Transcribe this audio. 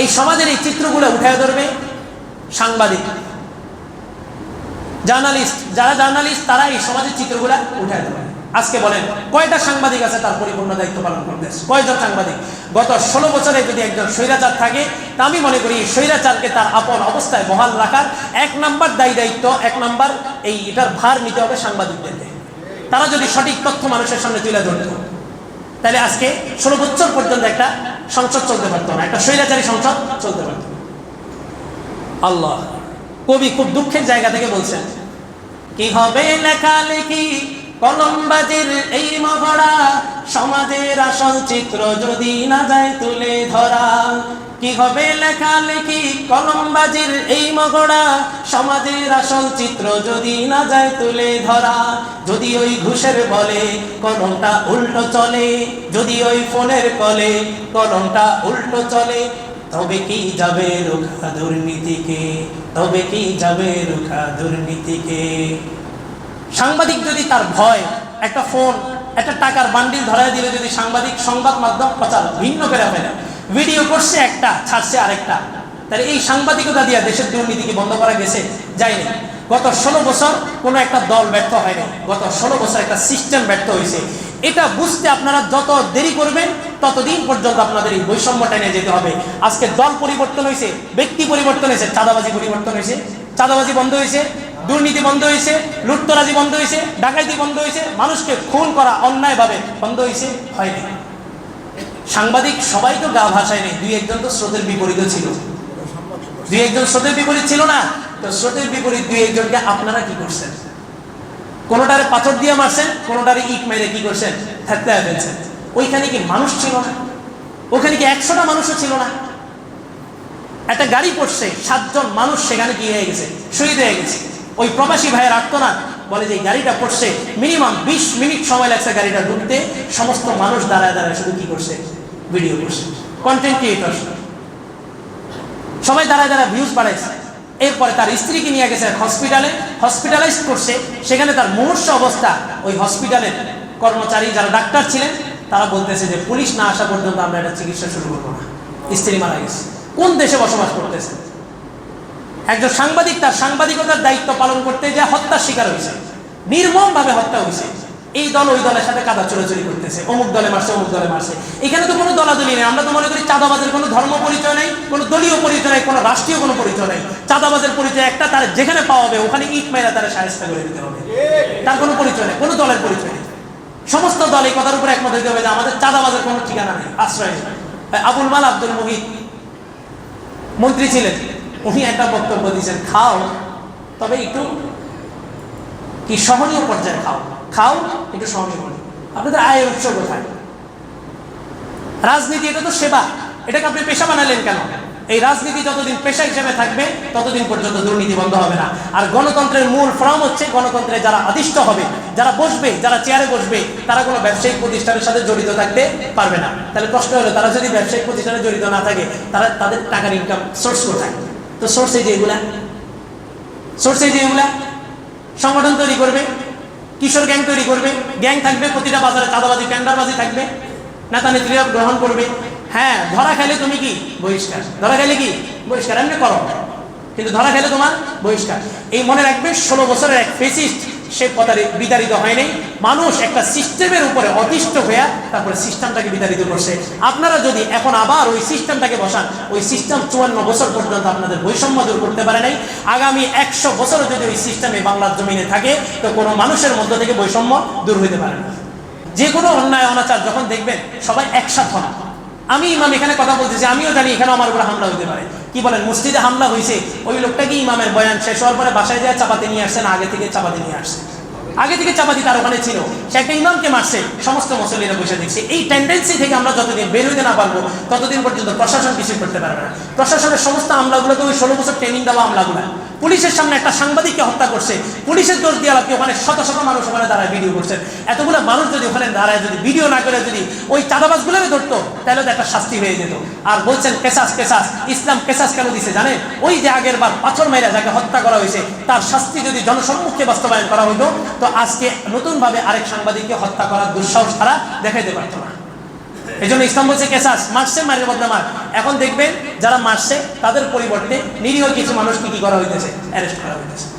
এই সমাজের এই চিত্রগুলো উঠে ধরবে সাংবাদিক, জার্নালিস্ট। যারা জার্নালিস্ট তারা এই সমাজের চিত্রগুলো উঠে ধরবে। আজকে বলেন, কয়টা সাংবাদিক আছে তার পরিপূর্ণ দায়িত্ব পালন করতেছে কয়জন সাংবাদিক? গত ষোলো বছরে যদি একজন স্বৈরাচার থাকে, তা আমি মনে করি স্বৈরাচারকে তার আপন অবস্থায় বহাল রাখার এক নাম্বার দায়ী দায়িত্ব, এক নাম্বার এই এটার ভার নিতে হবে সাংবাদিকদেরকে। তারা যদি সঠিক তথ্য মানুষের সামনে তুলে ধরত, তাহলে আজকে ষোলো বছর পর্যন্ত একটা সংসদ চলতে পারতো না। একটা স্বৈরাচারী সংসদ চলতে পারত আল্লাহ কবি খুব দুঃখের জায়গা থেকে বলছেন, কি হবে লেখালেখি কলমবাজির এই মহড়া? সমাজের আসল চিত্র যদি না যায় তুলে ধরা। কি হবে লেখালেখি, কলমবাজির এই মহড়া সমাজের আসল চিত্র যদি না যায় তুলে ধরা, যদি ওই ঘুষের বলে কলমটা উল্টো চলে, যদি ওই ফোনের কলে কলমটা উল্টো চলে, তবে কি যাবে রুখা দুর্নীতিকে? তবে কি যাবে রুখা দুর্নীতিকে? সাংবাদিক যদি তার ভয়, একটা ফোন, একটা টাকার বান্ডিল ধরায় দিলে যদি সাংবাদিক সংবাদ মাধ্যম প্রচার ভিন্ন করে ফেলে ভিডিও করছে একটা, ছাড়ছে আরেকটা। তাহলে এই সাংবাদিকতা দিয়ে দেশের দুর্নীতিকে বন্ধ করা গেছে, যায়নি। গত ষোলো বছর কোনো একটা দল ব্যর্থ হয়নি। গত ষোলো বছর একটা সিস্টেম ব্যর্থ হয়েছে। এটা বুঝতে আপনারা যত দেরি করবেন, ততদিন পর্যন্ত আপনাদের এই বৈষম্যটা নিয়ে যেতে হবে। আজকে দল পরিবর্তন হয়েছে, ব্যক্তি পরিবর্তন হয়েছে, চাঁদাবাজি পরিবর্তন হয়েছে। চাঁদাবাজি বন্ধ হয়েছে, দুর্নীতি বন্ধ হয়েছে, লুটতরাজি বন্ধ হয়েছে ডাকাইতি বন্ধ হয়েছে, মানুষকে খুন করা অন্যায়ভাবে বন্ধ হয়েছে, হয়নি। সাংবাদিক সবাই তো গা ভাষায় নেই দুই একজন তো স্রোতের বিপরীত ছিল। দুই একজন স্রোতের বিপরীত ছিল না, তো স্রোতের বিপরীত দুই একজনকে আপনারা কি করছেন? কোনোটারে পাথর দিয়ে মারছেন, কোনোটারে ইট মেরে কি করছেন? থাকতে ফেলছেন ওইখানে কি মানুষ ছিল না? ওখানে কি একশোটা মানুষও ছিল না? একটা গাড়ি পড়ছে, সাতজন মানুষ সেখানে কি হয়ে গেছে, শহীদ হয়ে গেছে। ওই প্রবাসী ভাইয়ের আত্মনাথ বলে যে গাড়িটা পড়ছে, মিনিমাম বিশ মিনিট সময় লাগছে গাড়িটা ঢুকতে, সমস্ত মানুষ দাঁড়ায় দাঁড়ায় শুধু কি করছে? ভিডিও করছে। কন্টেন্ট ক্রিয়েটর সবাই দাঁড়ায় দাঁড়ায় ভিউজ বাড়াইছে। এরপরে তার স্ত্রীকে নিয়ে গেছে হসপিটালে হসপিটালাইজ করছে। সেখানে তার মুহূর্ষ অবস্থা, ওই হসপিটালের কর্মচারী যারা ডাক্তার ছিলেন, তারা বলতেছে যে, পুলিশ না আসা পর্যন্ত আমরা এটা চিকিৎসা শুরু করব না। স্ত্রী মারা গেছে। কোন দেশে বসবাস করতেছে? একজন সাংবাদিক তার সাংবাদিকতার দায়িত্ব পালন করতে যা হত্যার শিকার হয়েছে। নির্মম ভাবে হত্যা হয়েছে। এই দল ওই দলের সাথে কাদা চোরাচুরি করতেছে। অমুক দলে মারছে, অমুক দলে মারছে। এখানে তো কোনো দলাদলি নেই। আমরা তো মনে করি চাঁদাবাজের কোনো ধর্ম পরিচয় নেই, কোনো দলীয় পরিচয় নেই, কোনো রাষ্ট্রীয় কোনো পরিচয় নেই। চাঁদাবাজের পরিচয় একটা তার যেখানে পাওয়া হবে ওখানে ইট মেরা তারা সাহেস্তা করে দিতে হবে। তার কোনো পরিচয় নেই, কোনো দলের পরিচয় নেই। সমস্ত দল এই কথার উপর একমত হইতে হবে যে আমাদের চাঁদাবাজের কোনো ঠিকানা নেই, আশ্রয় নেই। আবুল মাল, আব্দুল মুহিত মন্ত্রী ছিলেন, উনি একটা বক্তব্য দিয়েছেন, খাও, তবে একটু কি সহনীয় পর্যায়ে খাও। খাও, একটু সহনীয় পর্যায়ে আপনাদের আয়ের উৎস কোথায়? রাজনীতি, এটা তো সেবা। এটাকে আপনি পেশা বানালেন কেন? এই রাজনীতি যতদিন পেশা হিসেবে থাকবে, ততদিন পর্যন্ত দুর্নীতি বন্ধ হবে না। আর গণতন্ত্রের মূল ফর্ম হচ্ছে গণতন্ত্রে যারা আদিষ্ট হবে, যারা বসবে, যারা চেয়ারে বসবে, তারা কোনো ব্যবসায়িক প্রতিষ্ঠানের সাথে জড়িত থাকতে পারবে না। তাহলে প্রশ্ন হলো, তারা যদি ব্যবসায়িক প্রতিষ্ঠানে জড়িত না থাকে, তারা তাদের টাকার ইনকাম সোর্স কোথায়? তো সোর্স যে এগুলা। সোর্স যে এগুলা। সংগঠন তৈরি করবে। কিশোর গ্যাং তৈরি করবে। গ্যাং থাকবে, প্রতিটা বাজারে চাঁদাবাজি টেন্ডারবাজি থাকবে। নেতা নেত্রীরা গ্রহণ করবে। হ্যাঁ ধরা খেলে তুমি কি? বহিষ্কার। ধরা খেলে কি? বহিষ্কার। এমনি করো। কিন্তু ধরা খেলে তোমার বহিষ্কার। এই মনে রাখবে, ষোলো বছরের এক ফেসিস্ট সে কথা বিতাড়িত হয়নি। মানুষ একটা সিস্টেমের উপরে অতিষ্ঠ হয়ে তারপরে সিস্টেমটাকে বিতাড়িত করছে। আপনারা যদি এখন আবার ওই সিস্টেমটাকে বসান, ওই সিস্টেম চুয়ান্ন বছর পর্যন্ত আপনাদের বৈষম্য দূর করতে পারে নাই। আগামী একশো বছর যদি ওই সিস্টেমে বাংলার জমিনে থাকে, তো কোনো মানুষের মধ্য থেকে বৈষম্য দূর হইতে পারে না। যে কোনো অন্যায় অনাচার যখন দেখবেন, সবাই একসাথ হন। আমি ইমাম এখানে কথা বলতেছি, আমিও জানি এখানে আমার উপরে হামলা হতে পারে। কি বলেন, মসজিদে হামলা হয়েছে, ওই লোকটা কি ইমামের বয়ান শেষ হওয়ার পরে বাসায় যায়, চাপাতি নিয়ে আসছে না আগে থেকে চাপাতি নিয়ে আসছে। আগে থেকে চাপাতি তার ওখানে ছিল। সে একটা ইমামকে মারছে, সমস্ত মুসলিরা বসে দেখছে। এই টেন্ডেন্সি থেকে আমরা যতদিন বের হইতে না পারব, ততদিন পর্যন্ত প্রশাসন কিছু করতে পারবে না। প্রশাসনের সমস্ত আমলাগুলোকে ওই ষোলো বছর ট্রেনিং দেওয়া আমলাগুলো। পুলিশের সামনে একটা সাংবাদিককে হত্যা করছে। পুলিশের দোষ দিয়ে আপনি ওখানে শত শত মানুষ ওখানে দাঁড়ায় ভিডিও করছেন এতগুলো মানুষ যদি ওখানে দাঁড়ায়, যদি ভিডিও না করে যদি ওই চাঁদাবাজগুলোকে ধরতো, তাহলে তো একটা শাস্তি হয়ে যেত। আর বলছেন, কেসাস কেসাস, ইসলাম কেসাস কেন দিছে? জানে ওই যে আগের বার পাথর মেরা যাকে হত্যা করা হয়েছে, তার শাস্তি যদি জনসম্মুখে বাস্তবায়ন করা হতো, তো আজকে নতুনভাবে আরেক সাংবাদিককে হত্যা করার দুঃসাহস তারা দেখাইতে পারতো না। এই জন্য ইসলাম বলছে কেসাস মারছে মারের বদলে মার এখন দেখবেন যারা মারছে তাদের পরিবর্তে নিরীহ কিছু মানুষকে কি করা হইতেছে? অ্যারেস্ট করা হইতেছে।